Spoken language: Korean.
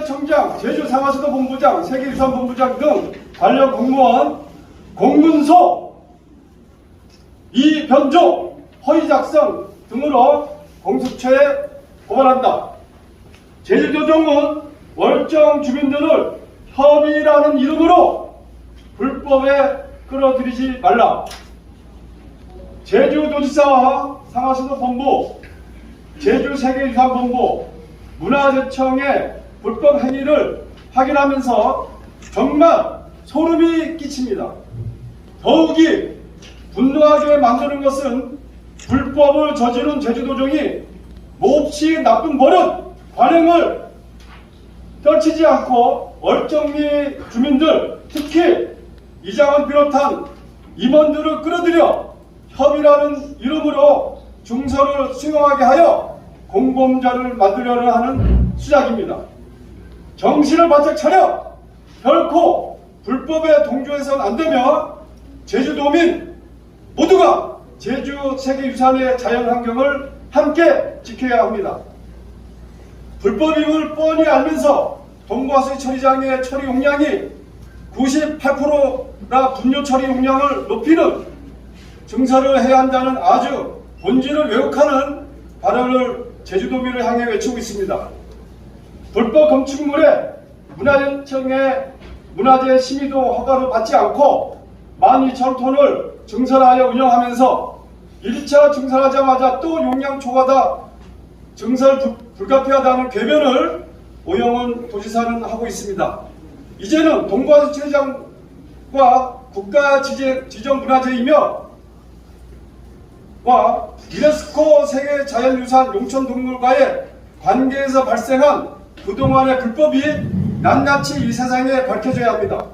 문화재청장, 제주상하수도 본부장, 세계유산 본부장 등 관련 공무원, 공문서, 이변조, 허위 작성 등으로 공수처에 고발한다. 제주도정은 월정 주민들을 협의라는 이름으로 불법에 끌어들이지 말라. 제주도지사와 상하수도 본부, 제주세계유산본부, 문화재청의 불법 행위를 확인하면서 정말 소름이 끼칩니다. 더욱이 분노하게 만드는 것은 불법을 저지른 제주도정이 몹시 나쁜 버릇, 관행을 떨치지 않고 월정리 주민들, 특히 이장원 비롯한 임원들을 끌어들여 협의라는 이름으로 중서를 수용하게 하여 공범자를 만들려는 하는 수작입니다. 정신을 바짝 차려 결코 불법에 동조해서는 안 되며 제주도민 모두가 제주 세계유산의 자연환경을 함께 지켜야 합니다. 불법임을 뻔히 알면서 동과수의 처리장의 처리 용량이 98%나 분뇨 처리 용량을 높이는 증서를 해야 한다는 아주 본질을 왜곡하는 발언을 제주도민을 향해 외치고 있습니다. 불법 건축물에 문화재청의 문화재 심의도 허가를 받지 않고 12,000톤을 증설하여 운영하면서 1차 증설하자마자 또 용량 초과다 증설 불- 불가피하다는 궤변을 오영훈 도지사는 하고 있습니다. 이제는 동과수체장과 국가 지정, 지정 문화재이며 와 유네스코 세계 자연유산 용천동물과의 관계에서 발생한 그동안의 불법이 낱낱이 이 세상에 밝혀져야 합니다.